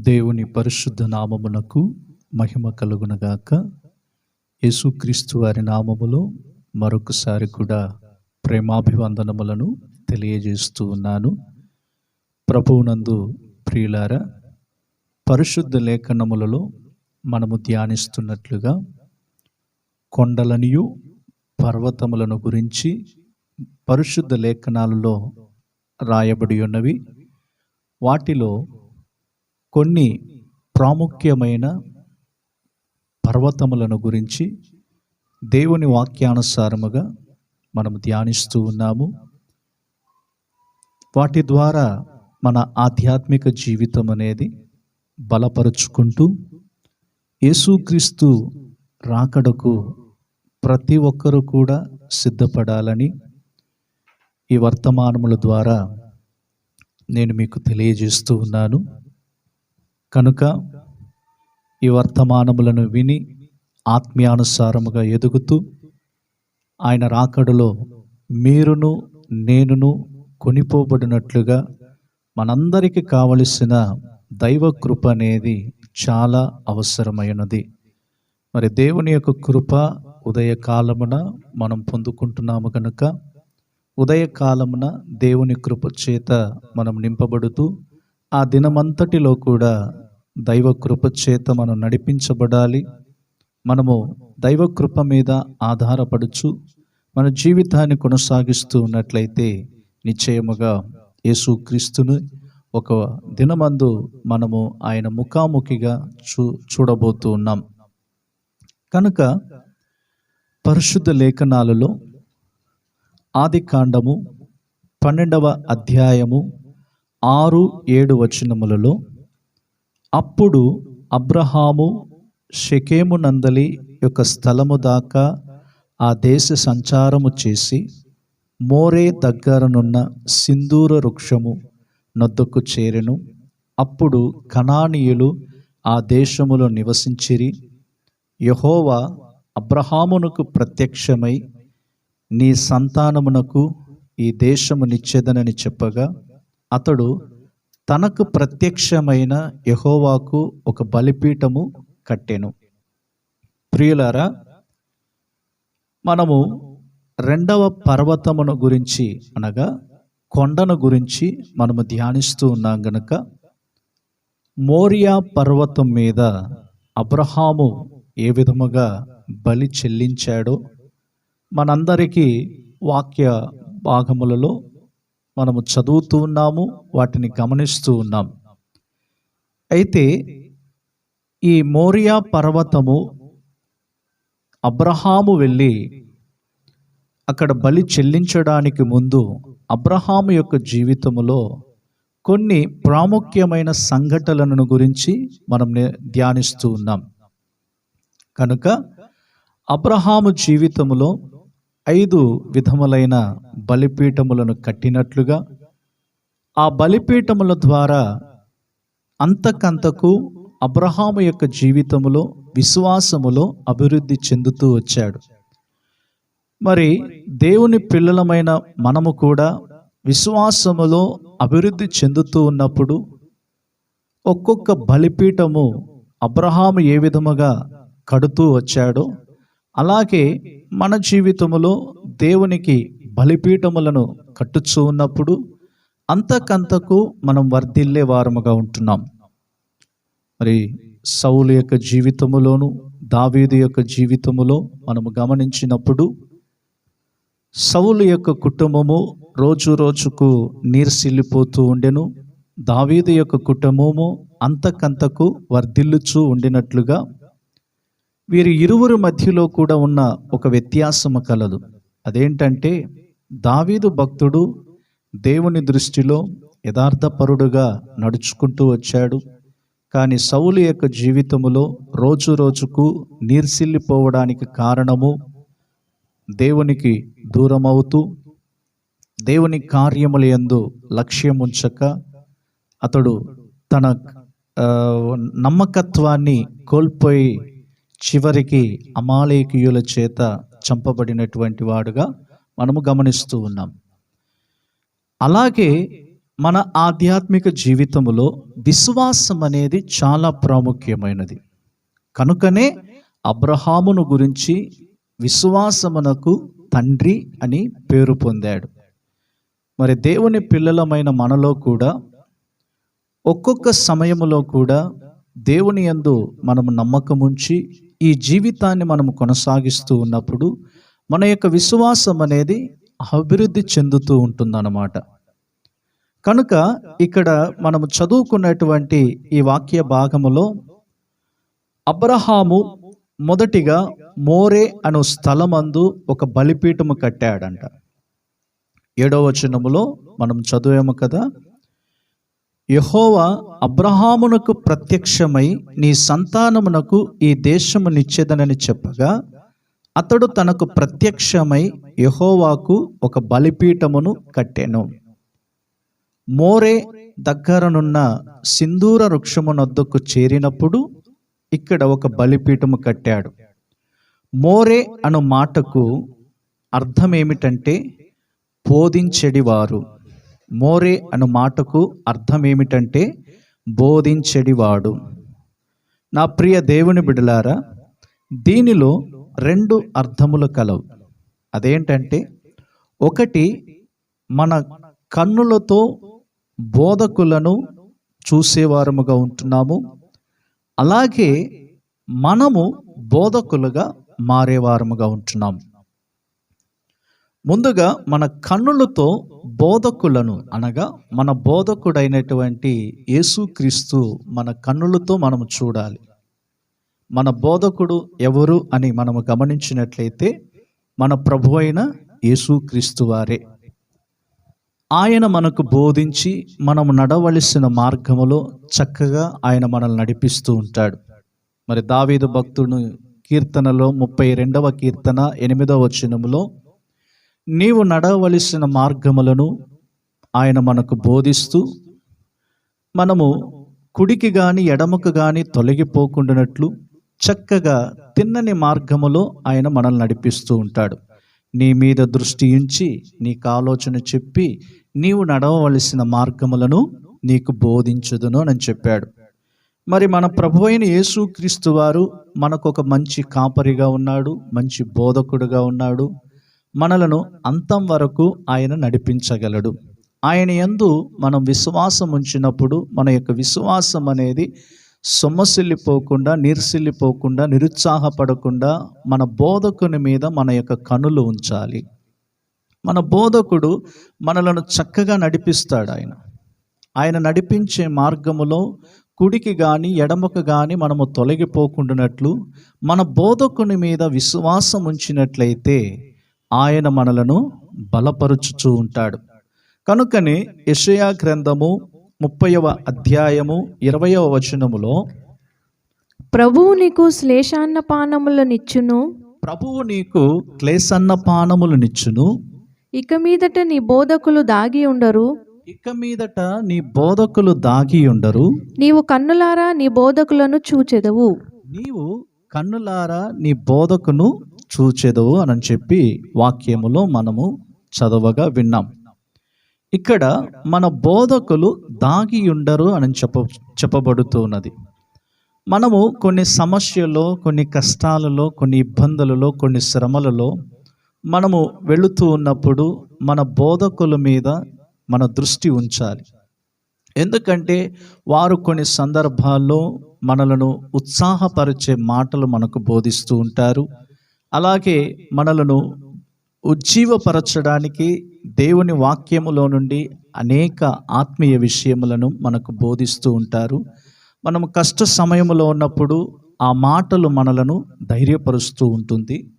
దేవుని పరిశుద్ధ నామమునకు మహిమ కలుగునగాక. యేసుక్రీస్తు వారి నామములో మరొకసారి కూడా ప్రేమాభివందనములను తెలియజేస్తూ ఉన్నాను. ప్రభువునందు ప్రియులార పరిశుద్ధ లేఖనములలో మనము ధ్యానిస్తున్నట్లుగా కొండలనియు పర్వతములను గురించి పరిశుద్ధ లేఖనాలలో రాయబడి ఉన్నవి. వాటిలో కొన్ని ప్రాముఖ్యమైన పర్వతములను గురించి దేవుని వాక్యానుసారముగా మనం ధ్యానిస్తూ ఉన్నాము. వాటి ద్వారా మన ఆధ్యాత్మిక జీవితం అనేది బలపరుచుకుంటూ యేసుక్రీస్తు రాకడకు ప్రతి ఒక్కరూ కూడా సిద్ధపడాలని ఈ వర్తమానముల ద్వారా నేను మీకు తెలియజేస్తూ ఉన్నాను. కనుక ఈ వర్తమానములను విని ఆత్మీయానుసారముగా ఎదుగుతూ ఆయన రాకడలో మీరును నేనును కొనిపోబడినట్లుగా మనందరికీ కావలసిన దైవ కృప అనేది చాలా అవసరమైనది. మరి దేవుని యొక్క కృప ఉదయకాలమున మనం పొందుకుంటున్నాము కనుక ఉదయకాలమున దేవుని కృప చేత మనం నింపబడుతూ ఆ దినమంతటిలో కూడా దైవ కృప చేత మనం నడిపించబడాలి. మనము దైవ కృప మీద ఆధారపడుచు మన జీవితాన్ని కొనసాగిస్తూ ఉన్నట్లయితే నిశ్చయముగా యేసుక్రీస్తును ఒక దినమందు మనము ఆయన ముఖాముఖిగా చూ చూడబోతూ ఉన్నాం. కనుక పరిశుద్ధ లేఖనాలలో ఆది కాండము పన్నెండవ అధ్యాయము ఆరు ఏడు వచనములలో అప్పుడు అబ్రహాము షకేము నందలి యొక్క స్థలము దాకా ఆ దేశ సంచారము చేసి మోరే దగ్గరనున్న సింధూర వృక్షము నొద్దకు చేరెను. అప్పుడు కణానీయులు ఆ దేశములో నివసించిరి. యహోవా అబ్రహామునకు ప్రత్యక్షమై నీ సంతానమునకు ఈ దేశము నిచ్చెదనని చెప్పగా అతడు తనకు ప్రత్యక్షమైన యహోవాకు ఒక బలిపీఠము కట్టెను. ప్రియులారా మనము రెండవ పర్వతమును గురించి అనగా కొండను గురించి మనము ధ్యానిస్తూ ఉన్నాం గనుక మోరియా పర్వతం మీద అబ్రహాము ఏ విధముగా బలి చెల్లించాడో మనందరికీ వాక్య భాగములలో మనము చదువుతూ ఉన్నాము వాటిని గమనిస్తూ ఉన్నాం. అయితే ఈ మోరియా పర్వతము అబ్రహాము వెళ్ళి అక్కడ బలి చెల్లించడానికి ముందు అబ్రహాము యొక్క జీవితములో కొన్ని ప్రాముఖ్యమైన సంఘటనలను గురించి మనం ధ్యానిస్తూ ఉన్నాం. కనుక అబ్రహాము జీవితములో ఐదు విధములైన బలిపీఠములను కట్టినట్లుగా ఆ బలిపీఠముల ద్వారా అంతకంతకు అబ్రహాము యొక్క జీవితములో విశ్వాసములో అభివృద్ధి చెందుతూ వచ్చాడు. మరి దేవుని పిల్లలమైన మనము కూడా విశ్వాసములో అభివృద్ధి చెందుతూ ఉన్నప్పుడు ఒక్కొక్క బలిపీఠము అబ్రహాము ఏ విధముగా కడుతూ వచ్చాడో అలాగే మన జీవితములో దేవునికి బలిపీఠములను కట్టుచూ ఉన్నప్పుడు అంతకంతకు మనం వర్ధిల్లే వారముగా ఉంటున్నాం. మరి సౌలు యొక్క జీవితములోను దావీదు యొక్క జీవితములో మనము గమనించినప్పుడు సౌలు యొక్క కుటుంబము రోజు రోజుకు నీర్సిల్లిపోతూ ఉండెను. దావీదు యొక్క కుటుంబము అంతకంతకు వర్ధిల్లుచూ ఉండినట్లుగా వీరి ఇరువురు మధ్యలో కూడా ఉన్న ఒక వ్యత్యాసము కలదు. అదేంటంటే దావీదు భక్తుడు దేవుని దృష్టిలో యథార్థపరుడుగా నడుచుకుంటూ వచ్చాడు. కానీ సౌలు యొక్క జీవితములో రోజు రోజుకు నీర్సిల్లిపోవడానికి కారణము దేవునికి దూరమవుతూ దేవుని కార్యముల యందు లక్ష్యం ఉంచక అతడు తన నమ్మకత్వాన్ని కోల్పోయి చివరికి అమాలేకీయుల చేత చంపబడినటువంటి వాడుగా మనము గమనిస్తూ ఉన్నాం. అలాగే మన ఆధ్యాత్మిక జీవితంలో విశ్వాసం అనేది చాలా ప్రాముఖ్యమైనది. కనుకనే అబ్రహామును గురించి విశ్వాసమునకు తండ్రి అని పేరు పొందాడు. మరి దేవుని పిల్లలమైన మనలో కూడా ఒక్కొక్క సమయములో కూడా దేవుని యందు మనము నమ్మకముంచి ఈ జీవితాన్ని మనము కొనసాగిస్తూ ఉన్నప్పుడు మన యొక్క విశ్వాసం అనేది అభివృద్ధి చెందుతూ ఉంటుందన్నమాట. కనుక ఇక్కడ మనము చదువుకున్నటువంటి ఈ వాక్య భాగములో అబ్రహాము మొదటిగా మోరే అను స్థలమందు ఒక బలిపీఠము కట్టాడంట. ఏడవ వచనములో మనం చదివాము కదా యహోవా అబ్రహామునకు ప్రత్యక్షమై నీ సంతానమునకు ఈ దేశము నిచ్చేదనని చెప్పగా అతడు తనకు ప్రత్యక్షమై యహోవాకు ఒక బలిపీఠమును కట్టెను. మోరే దగ్గరనున్న సింధూర వృక్షమునొద్దకు చేరినప్పుడు ఇక్కడ ఒక బలిపీఠము కట్టాడు. మోరే అను మాటకు అర్థం ఏమిటంటే బోధించెడివారు. మోరే అను మాటకు అర్థం ఏమిటంటే బోధించెడివాడు. నా ప్రియ దేవుని బిడలారా దీనిలో రెండు అర్థములు కలవు. అదేంటంటే ఒకటి మన కన్నులతో బోధకులను చూసేవారముగా ఉంటున్నాము. అలాగే మనము బోధకులుగా మారేవారముగా ఉంటున్నాము. ముందుగా మన కన్నులతో బోధకులను అనగా మన బోధకుడైనటువంటి యేసుక్రీస్తు మన కన్నులతో మనము చూడాలి. మన బోధకుడు ఎవరు అని మనము గమనించినట్లయితే మన ప్రభు అయిన యేసుక్రీస్తు వారే. ఆయన మనకు బోధించి మనము నడవలసిన మార్గములో చక్కగా ఆయన మనల్ని నడిపిస్తూ ఉంటాడు. మరి దావీదు భక్తుడు కీర్తనలో ముప్పై రెండవ కీర్తన ఎనిమిదవ వచనములో నీవు నడవలసిన మార్గములను ఆయన మనకు బోధిస్తూ మనము కుడికి గాని ఎడమకు గాని తొలగిపోకుండానట్లు చక్కగా తిన్నని మార్గములో ఆయన మనల్ని నడిపిస్తూ ఉంటాడు. నీ మీద దృష్టి ఉంచి నీకు ఆలోచన చెప్పి నీవు నడవవలసిన మార్గములను నీకు బోధించదును అని చెప్పాడు. మరి మన ప్రభు అయిన యేసుక్రీస్తు వారు మనకు ఒక మంచి కాపరిగా ఉన్నాడు మంచి బోధకుడుగా ఉన్నాడు. మనలను అంతం వరకు ఆయన నడిపించగలడు. ఆయన యందు మనం విశ్వాసం ఉంచినప్పుడు మన యొక్క విశ్వాసం అనేది సొమ్మసిల్లిపోకుండా నీర్సిల్లిపోకుండా నిరుత్సాహపడకుండా మన బోధకుని మీద మన యొక్క కనులు ఉంచాలి. మన బోధకుడు మనలను చక్కగా నడిపిస్తాడు ఆయన. ఆయన నడిపించే మార్గములో కుడికి కానీ ఎడమకు కానీ మనము తొలగిపోకుండానట్లు మన బోధకుని మీద విశ్వాసం ఉంచినట్లయితే ఆయన మనలను బలపరుచుచూ ఉంటాడు. కనుకనే యషయా గ్రంథము ముప్పైవ అధ్యాయము ఇరవయవ వచనములో ప్రభువు నీకు శ్లేషాన్న పానములనిచ్చును ప్రభువు నీకు క్లేసన్న పానములనిచ్చును ఇక మీదట నీ బోధకులు దాగి ఉండరు. ఇక మీదట నీ బోధకులు దాగి ఉండరు. నీవు కన్నులారా నీ బోధకులను చూచెదవు. నీవు కన్నులారా నీ బోధకును చూచెదవు అని చెప్పి వాక్యములో మనము చదవగా విన్నాం. ఇక్కడ మన బోధకులు దాగి ఉండరు అని చెప్ప చెప్పబడుతున్నది. మనము కొన్ని సమస్యలో కొన్ని కష్టాలలో కొన్ని ఇబ్బందులలో కొన్ని శ్రమలలో మనము వెళుతూ ఉన్నప్పుడు మన బోధకుల మీద మన దృష్టి ఉంచాలి. ఎందుకంటే వారు కొన్ని సందర్భాల్లో మనలను ఉత్సాహపరిచే మాటలు మనకు బోధిస్తూ ఉంటారు. అలాగే మనలను ఉజ్జీవపరచడానికి దేవుని వాక్యములో నుండి అనేక ఆత్మీయ విషయములను మనకు బోధిస్తూ ఉంటారు. మనము కష్ట సమయంలో ఉన్నప్పుడు ఆ మాటలు మనలను ధైర్యపరుస్తూ ఉంటుంది.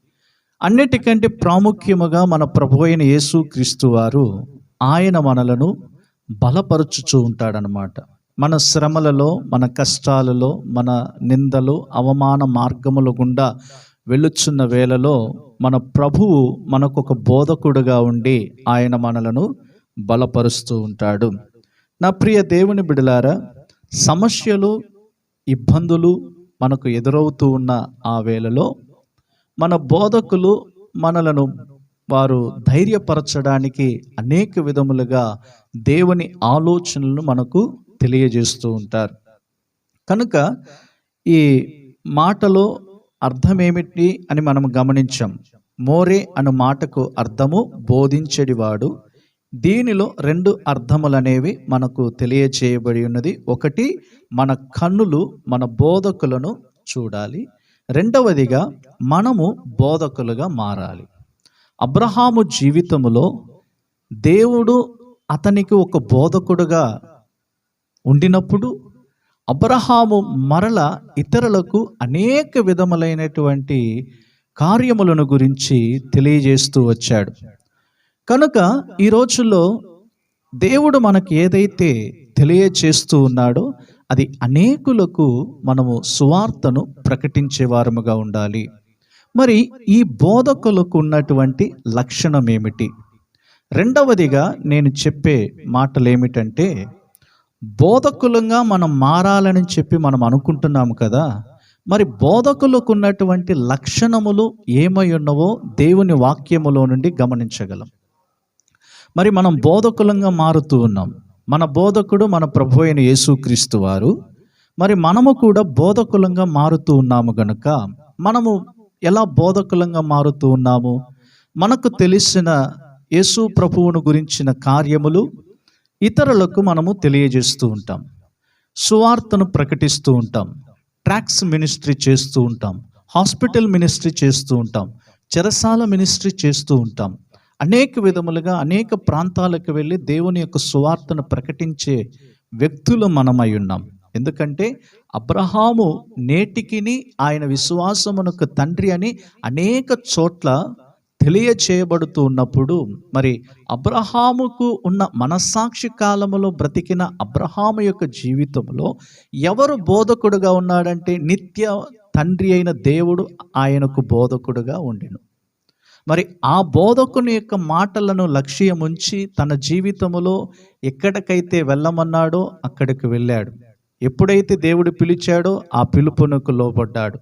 అన్నిటికంటే ప్రాముఖ్యముగా మన ప్రభు అయిన యేసు క్రీస్తు వారు ఆయన మనలను బలపరుచుచూ ఉంటాడనమాట. మన శ్రమలలో మన కష్టాలలో మన నిందలు అవమాన మార్గముల గుండా వెళ్ళుచున్న వేళలో మన ప్రభువు మనకు ఒక బోధకుడుగా ఉండి ఆయన మనలను బలపరుస్తూ ఉంటాడు. నా ప్రియ దేవుని బిడలారా సమస్యలు ఇబ్బందులు మనకు ఎదురవుతూ ఉన్న ఆ వేళలో మన బోధకులు మనలను వారు ధైర్యపరచడానికి అనేక విధములుగా దేవుని ఆలోచనలను మనకు తెలియజేస్తూ ఉంటారు. కనుక ఈ మాటలో అర్థమేమిటి అని మనం గమనించాం. మోరే అను మాటకు అర్థము బోధించేడివాడు. దీనిలో రెండు అర్థములనేవి మనకు తెలియచేయబడి ఉన్నది. ఒకటి మన కన్నులు మన బోధకులను చూడాలి. రెండవదిగా మనము బోధకులుగా మారాలి. అబ్రహాము జీవితములో దేవుడు అతనికి ఒక బోధకుడుగా ఉండినప్పుడు అబ్రహాము మరల ఇతరులకు అనేక విధములైనటువంటి కార్యములను గురించి తెలియజేస్తూ వచ్చాడు. కనుక ఈ రోజుల్లో దేవుడు మనకు ఏదైతే తెలియచేస్తూ ఉన్నాడో అది అనేకులకు మనము సువార్తను ప్రకటించే వారముగా ఉండాలి. మరి ఈ బోధకులకు ఉన్నటువంటి లక్షణం ఏమిటి? రెండవదిగా నేను చెప్పే మాటలు ఏమిటంటే బోధకులంగా మనం మారాలని చెప్పి మనం అనుకుంటున్నాము కదా. మరి బోధకులకు ఉన్నటువంటి లక్షణములు ఏమై ఉన్నవో దేవుని వాక్యములో నుండి గమనించగలం. మరి మనం బోధకులంగా మారుతూ ఉన్నాం. మన బోధకుడు మన ప్రభు అయిన యేసుక్రీస్తు వారు. మరి మనము కూడా బోధకులంగా మారుతూ ఉన్నాము గనుక మనము ఎలా బోధకులంగా మారుతూ ఉన్నాము? మనకు తెలిసిన యేసు ప్రభువును గురించిన కార్యములు ఇతరులకు మనము తెలియజేస్తూ ఉంటాం. సువార్తను ప్రకటిస్తూ ఉంటాం. ట్రాక్స్ మినిస్ట్రీ చేస్తూ ఉంటాం. హాస్పిటల్ మినిస్ట్రీ చేస్తూ ఉంటాం. చెరసాల మినిస్ట్రీ చేస్తూ ఉంటాం. అనేక విధములుగా అనేక ప్రాంతాలకు వెళ్ళి దేవుని యొక్క సువార్తను ప్రకటించే వ్యక్తులు మనమై ఉన్నాం. ఎందుకంటే అబ్రహాము నేటికిని ఆయన విశ్వాసమునకు తండ్రి అని అనేక చోట్ల తెలియచేయబడుతూ ఉన్నప్పుడు మరి అబ్రహాముకు ఉన్న మనస్సాక్షి కాలములో బ్రతికిన అబ్రహాము యొక్క జీవితంలో ఎవరు బోధకుడుగా ఉన్నాడంటే నిత్య తండ్రి అయిన దేవుడు ఆయనకు బోధకుడుగా ఉండెను. మరి ఆ బోధకుని యొక్క మాటలను లక్ష్యముంచి తన జీవితములో ఎక్కడికైతే వెళ్ళమన్నాడో అక్కడికి వెళ్ళాడు. ఎప్పుడైతే దేవుడు పిలిచాడో ఆ పిలుపునకు లోబడ్డాడు.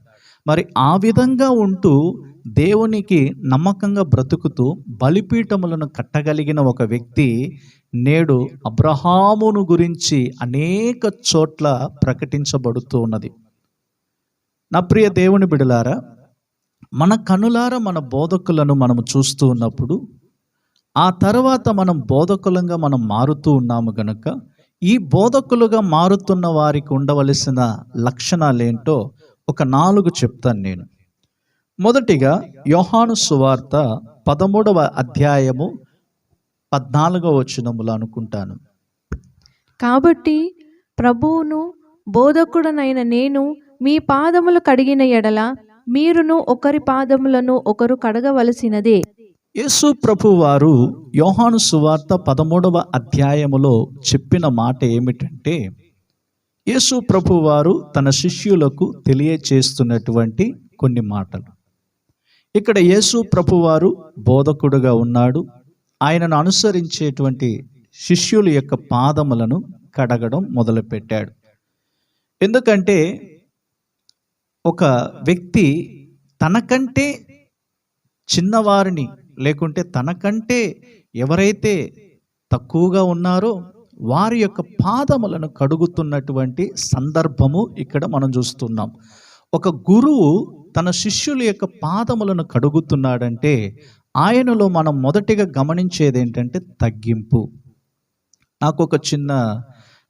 మరి ఆ విధంగా ఉంటూ దేవునికి నమ్మకంగా బ్రతుకుతూ బలిపీఠములను కట్టగలిగిన ఒక వ్యక్తి నేడు అబ్రహామును గురించి అనేక చోట్ల ప్రకటించబడుతూ ఉన్నది. నా ప్రియ దేవుని బిడలారా మన కనులారా మన బోధకులను మనము చూస్తూ ఉన్నప్పుడు ఆ తర్వాత మనం బోధకులంగా మనం మారుతూ ఉన్నాము గనుక ఈ బోధకులుగా మారుతున్న వారికి ఉండవలసిన లక్షణాలేంటో ఒక నాలుగు చెప్తాను నేను. మొదటిగా యోహాను సువార్త పదమూడవ అధ్యాయము పద్నాలుగవ వచనములు అనుకుంటాను. కాబట్టి ప్రభువును బోధకుడనైన నేను మీ పాదములు కడిగిన ఎడల మీరును ఒకరి పాదములను ఒకరు కడగవలసినదే. యేసు ప్రభు వారు యోహాను సువార్త పదమూడవ అధ్యాయములో చెప్పిన మాట ఏమిటంటే యేసు ప్రభు వారు తన శిష్యులకు తెలియచేస్తున్నటువంటి కొన్ని మాటలు. ఇక్కడ యేసు ప్రభు వారు బోధకుడుగా ఉన్నాడు. ఆయనను అనుసరించేటువంటి శిష్యుల యొక్క పాదములను కడగడం మొదలుపెట్టాడు. ఎందుకంటే ఒక వ్యక్తి తనకంటే చిన్నవారిని లేకుంటే తనకంటే ఎవరైతే తక్కువగా ఉన్నారో వారి యొక్క పాదములను కడుగుతున్నటువంటి సందర్భము ఇక్కడ మనం చూస్తున్నాం. ఒక గురువు తన శిష్యుల యొక్క పాదములను కడుగుతున్నాడంటే ఆయనలో మనం మొదటిగా గమనించేది ఏంటంటే తగ్గింపు. నాకు ఒక చిన్న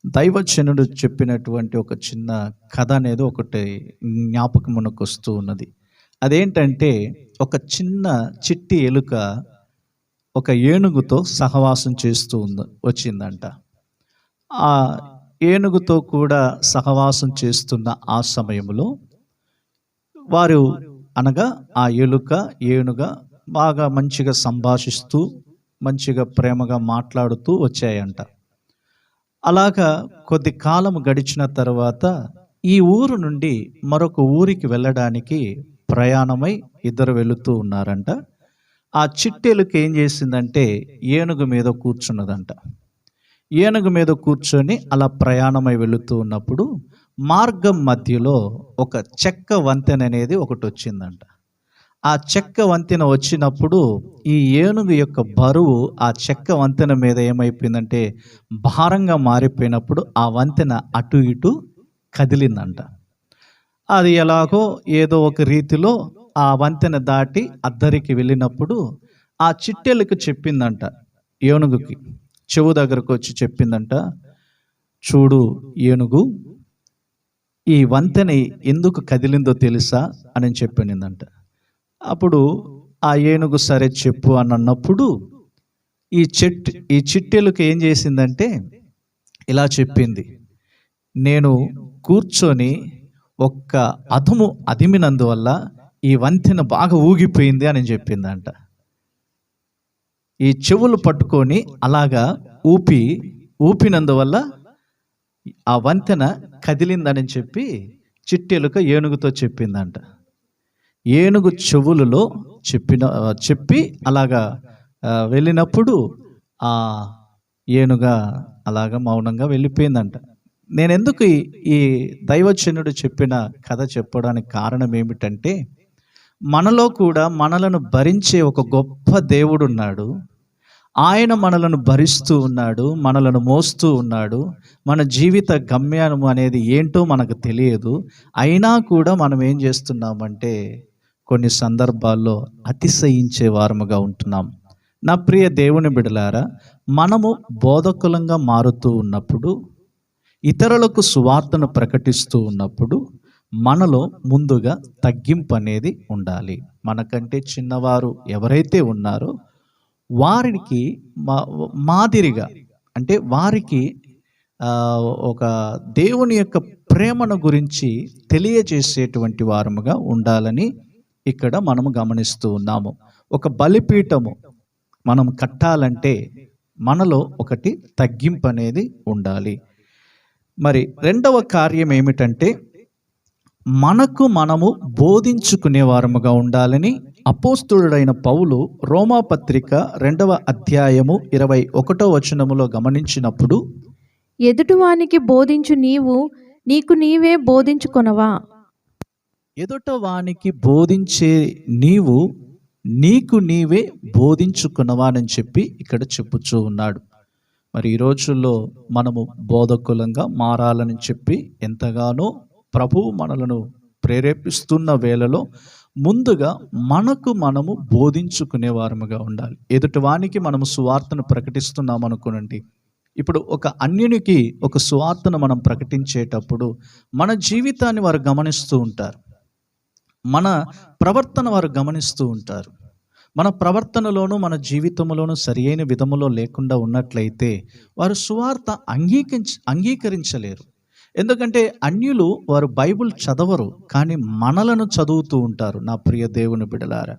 దైవజనుడు చెప్పినటువంటి ఒక చిన్న కథ అనేది ఒకటి జ్ఞాపకమునకు వస్తూ ఉన్నది. అదేంటంటే ఒక చిన్న చిట్టి ఎలుక ఒక ఏనుగుతో సహవాసం చేస్తూ ఉంది వచ్చిందంట. ఆ ఏనుగుతో కూడా సహవాసం చేస్తున్న ఆ సమయంలో వారు అనగా ఆ ఎలుక ఏనుగ బాగా మంచిగా సంభాషిస్తూ మంచిగా ప్రేమగా మాట్లాడుతూ వచ్చాయంట. అలాగా కొద్ది కాలం గడిచిన తర్వాత ఈ ఊరు నుండి మరొక ఊరికి వెళ్ళడానికి ప్రయాణమై ఇద్దరు వెళుతూ ఉన్నారంట. ఆ చిట్టెలుక ఏం చేసిందంటే ఏనుగు మీద కూర్చున్నదంట. ఏనుగు మీద కూర్చొని అలా ప్రయాణమై వెళుతూ ఉన్నప్పుడు మార్గం మధ్యలో ఒక చెక్క వంతెన అనేది ఒకటి వచ్చిందంట. ఆ చెక్క వంతెన వచ్చినప్పుడు ఈ ఏనుగు యొక్క బరువు ఆ చెక్క వంతెన మీద ఏమైపోయిందంటే భారంగా మారిపోయినప్పుడు ఆ వంతెన అటు ఇటు కదిలిందంట. అది ఎలాగో ఏదో ఒక రీతిలో ఆ వంతెన దాటి అద్దరికి వెళ్ళినప్పుడు ఆ చిట్టెలకు చెప్పిందంట ఏనుగుకి చెవు దగ్గరకు వచ్చి చెప్పిందంట చూడు ఏనుగు ఈ వంతెన ఎందుకు కదిలిందో తెలుసా? అని చెప్పిందంట. అప్పుడు ఆ ఏనుగు సరే చెప్పు అని అన్నప్పుడు ఈ చెట్టు ఈ చిట్టెలకు ఏం చేసిందంటే ఇలా చెప్పింది నేను కూర్చొని ఒక్క అదుము అదిమినందువల్ల ఈ వంతెన బాగా ఊగిపోయింది అని చెప్పిందంట. ఈ చెవులు పట్టుకొని అలాగా ఊపి ఊపినందువల్ల ఆ వంతెన కదిలిందని చెప్పి చిట్టెలుక ఏనుగుతో చెప్పిందంట. ఏనుగు చెవులలో చెప్పిన చెప్పి అలాగా వెళ్ళినప్పుడు ఆ ఏనుగ అలాగా మౌనంగా వెళ్ళిపోయిందంట. నేను ఎందుకు ఈ దైవచనుడు చెప్పిన కథ చెప్పడానికి కారణం ఏమిటంటే మనలో కూడా మనలను భరించే ఒక గొప్ప దేవుడు ఉన్నాడు. ఆయన మనలను భరిస్తూ ఉన్నాడు మనలను మోస్తూ ఉన్నాడు. మన జీవిత గమ్యానం అనేది ఏంటో మనకు తెలియదు. అయినా కూడా మనం ఏం చేస్తున్నామంటే కొన్ని సందర్భాల్లో అతిశయించే వారముగా ఉంటున్నాం. నా ప్రియ దేవుని బిడలారా మనము బోధకులంగా మారుతూ ఉన్నప్పుడు ఇతరులకు సువార్తను ప్రకటిస్తూ ఉన్నప్పుడు మనలో ముందుగా తగ్గింపు అనేది ఉండాలి. మనకంటే చిన్నవారు ఎవరైతే ఉన్నారో వారికి మా మాదిరిగా అంటే వారికి ఒక దేవుని యొక్క ప్రేమను గురించి తెలియజేసేటువంటి వారముగా ఉండాలని ఇక్కడ మనము గమనిస్తూ ఉన్నాము. ఒక బలిపీఠము మనం కట్టాలంటే మనలో ఒకటి తగ్గింపు అనేది ఉండాలి. మరి రెండవ కార్యం ఏమిటంటే మనకు మనము బోధించుకునే వారముగా ఉండాలని అపోస్తుడైన పౌలు రోమాపత్రిక రెండవ అధ్యాయము ఇరవై ఒకటో వచనములో గమనించినప్పుడు ఎదుటివానికి బోధించు నీవు నీకు నీవే బోధించుకొనవా? ఎదుట వానికి బోధించే నీవు నీకు నీవే బోధించుకున్నవానని చెప్పి ఇక్కడ చెప్పుచూ ఉన్నాడు. మరి ఈ రోజుల్లో మనము బోధకులంగా మారాలని చెప్పి ఎంతగానో ప్రభువు మనలను ప్రేరేపిస్తున్న వేళలో ముందుగా మనకు మనము బోధించుకునే వారముగా ఉండాలి. ఎదుటి వానికి మనము సువార్తను ప్రకటిస్తున్నాం అనుకోనండి. ఇప్పుడు ఒక అన్యునికి ఒక సువార్తను మనం ప్రకటించేటప్పుడు మన జీవితాన్ని వారు గమనిస్తూ ఉంటారు. మన ప్రవర్తన వారు గమనిస్తూ ఉంటారు. మన ప్రవర్తనలోనూ మన జీవితంలోనూ సరియైన విధములో లేకుండా ఉన్నట్లయితే వారు సువార్త అంగీకరించ అంగీకరించలేరు. ఎందుకంటే అన్యులు వారు బైబిల్ చదవరు కానీ మనలను చదువుతూ ఉంటారు నా ప్రియ దేవుని బిడలారా.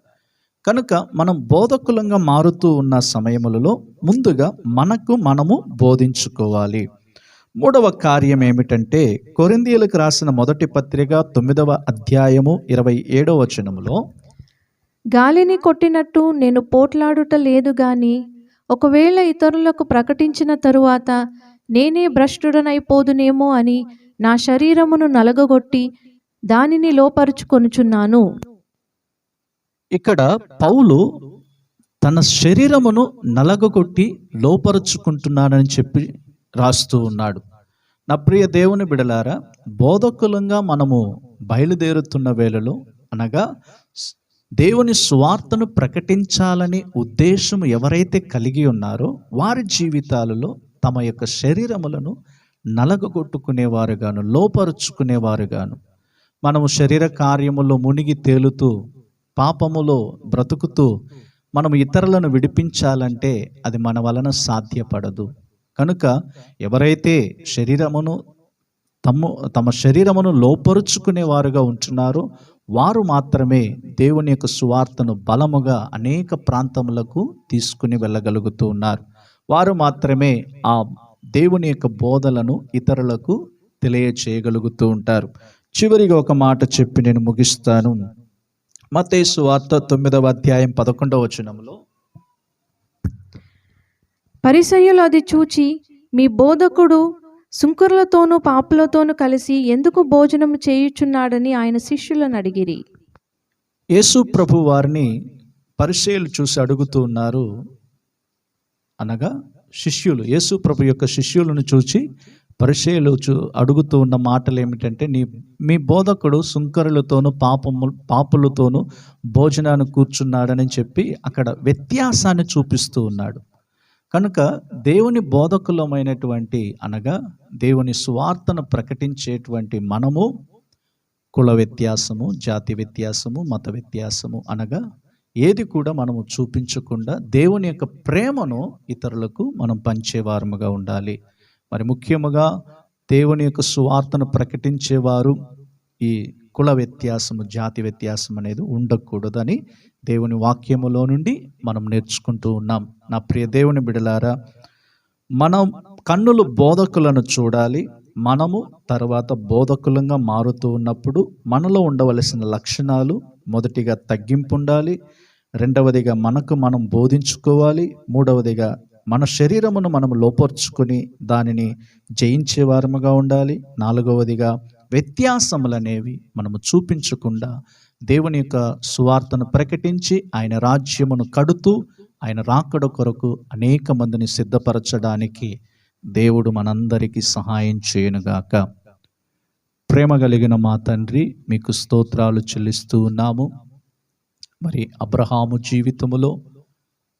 కనుక మనం బోధకులంగా మారుతూ ఉన్న సమయములలో ముందుగా మనకు మనము బోధించుకోవాలి. మూడవ కార్యం ఏమిటంటే కొరిందీయులకు రాసిన మొదటి పత్రిక తొమ్మిదవ అధ్యాయము ఇరవై ఏడవ వచనములో గాలిని కొట్టినట్టు నేను పోట్లాడుట లేదు గాని ఒకవేళ ఇతరులకు ప్రకటించిన తరువాత నేనే భ్రష్టుడనైపోదునేమో అని నా శరీరమును నలగగొట్టి దానిని లోపరుచుకొనుచున్నాను. ఇక్కడ పౌలు తన శరీరమును నలగొట్టి లోపరుచుకుంటున్నానని చెప్పి రాస్తూ ఉన్నాడు. నా ప్రియ దేవుని బిడలారా బోధకులంగా మనము బయలుదేరుతున్న వేళలో అనగా స్- దేవుని స్వార్థను ప్రకటించాలని ఉద్దేశం ఎవరైతే కలిగి ఉన్నారో వారి జీవితాలలో తమ యొక్క శరీరములను నలగొట్టుకునేవారుగాను లోపరుచుకునేవారుగాను. మనము శరీర కార్యములో మునిగి తేలుతూ పాపములో బ్రతుకుతూ మనము ఇతరులను విడిపించాలంటే అది మన వలన సాధ్యపడదు. కనుక ఎవరైతే శరీరమును తమ్ము తమ శరీరమును లోపరుచుకునేవారుగా ఉంటున్నారో వారు మాత్రమే దేవుని యొక్క సువార్తను బలముగా అనేక ప్రాంతములకు తీసుకుని వెళ్ళగలుగుతూ ఉన్నారు. వారు మాత్రమే ఆ దేవుని యొక్క బోధలను ఇతరులకు తెలియచేయగలుగుతూ ఉంటారు. చివరిగా ఒక మాట చెప్పి నేను ముగిస్తాను. మతేసు వార్త తొమ్మిదవ అధ్యాయం పదకొండవ వచనంలో. పరిసయ్యులు అది చూచి మీ బోధకుడు సుంకరులతోనూ పాపులతోనూ కలిసి ఎందుకు భోజనం చేయుచున్నాడని ఆయన శిష్యులను అడిగిరి. యేసు ప్రభు వారిని పరిచయలు చూసి అడుగుతూ ఉన్నారు అనగా శిష్యులు యేసు ప్రభు యొక్క శిష్యులను చూచి పరిచయలు చూ అడుగుతూ ఉన్న మాటలు ఏమిటంటే నీ మీ బోధకుడు సుంకరులతోనూ పాపము పాపులతోనూ భోజనాన్ని కూర్చున్నాడని చెప్పి అక్కడ వ్యత్యాసాన్ని చూపిస్తూ ఉన్నాడు. కనుక దేవుని బోధకులమైనటువంటి అనగా దేవుని స్వార్థను ప్రకటించేటువంటి మనము కుల వ్యత్యాసము జాతి వ్యత్యాసము మత వ్యత్యాసము అనగా ఏది కూడా మనము చూపించకుండా దేవుని యొక్క ప్రేమను ఇతరులకు మనం పంచేవారముగా ఉండాలి. మరి ముఖ్యముగా దేవుని యొక్క సువార్తను ప్రకటించేవారు ఈ కుల వ్యత్యాసము జాతి వ్యత్యాసం అనేది ఉండకూడదని దేవుని వాక్యములో నుండి మనం నేర్చుకుంటూ ఉన్నాం. నా ప్రియ దేవుని బిడలారా మనం కన్నులు బోధకులను చూడాలి. మనము తర్వాత బోధకులంగా మారుతూ ఉన్నప్పుడు మనలో ఉండవలసిన లక్షణాలు మొదటిగా తగ్గింపు ఉండాలి రెండవదిగా మనకు మనం బోధించుకోవాలి మూడవదిగా మన శరీరమును మనం లోపర్చుకొని దానిని జయించే వారముగా ఉండాలి నాలుగవదిగా వ్యత్యాసములు అనేవి మనము చూపించకుండా దేవుని యొక్క సువార్తను ప్రకటించి ఆయన రాజ్యమును కడుతూ ఆయన రాకడ కొరకు అనేక మందిని సిద్ధపరచడానికి దేవుడు మనందరికీ సహాయం చేయనుగాక. ప్రేమ కలిగిన మా తండ్రి మీకు స్తోత్రాలు చెల్లిస్తూ ఉన్నాము. మరి అబ్రహాము జీవితములో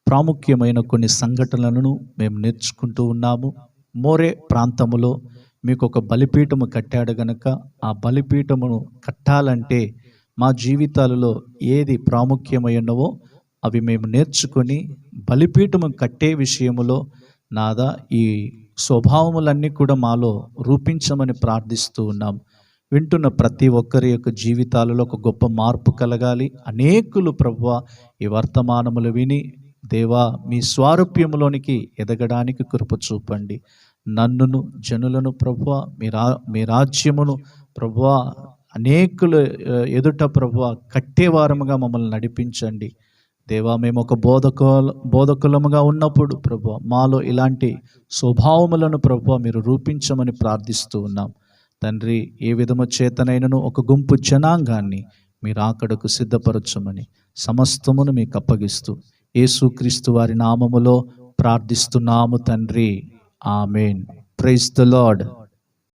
ప్రాముఖ్యమైన కొన్ని సంఘటనలను మేము నేర్చుకుంటూ ఉన్నాము. మోరే ప్రాంతములో మీకు ఒక బలిపీఠము కట్టాడు గనక ఆ బలిపీఠమును కట్టాలంటే మా జీవితాలలో ఏది ప్రాముఖ్యమైనవో అవి మేము నేర్చుకొని బలిపీఠము కట్టే విషయములో నాదా ఈ స్వభావములన్నీ కూడా మాలో రూపించమని ప్రార్థిస్తూ ఉన్నాం. వింటున్న ప్రతి ఒక్కరి యొక్క జీవితాలలో ఒక గొప్ప మార్పు కలగాలి. అనేకులు ప్రభువ ఈ వర్తమానములు విని దేవా మీ స్వారూప్యములోనికి ఎదగడానికి కృప చూపండి. నన్నును జనులను ప్రభువ మీ రా మీ రాజ్యమును ప్రభువ అనేకులు ఎదుట ప్రభువ కట్టేవారముగా మమ్మల్ని నడిపించండి. దేవా మేము ఒక బోధకు బోధకులముగా ఉన్నప్పుడు ప్రభు మాలో ఇలాంటి స్వభావములను ప్రభు మీరు రూపించమని ప్రార్థిస్తూ ఉన్నాం. తండ్రి ఏ విధము చేతనైనను ఒక గుంపు జనాంగాన్ని మీరు ఆకడకు సిద్ధపరచమని సమస్తమును మీకు అప్పగిస్తూ యేసుక్రీస్తు వారి నామములో ప్రార్థిస్తున్నాము తండ్రి. ఆమెన్. Praise the lord.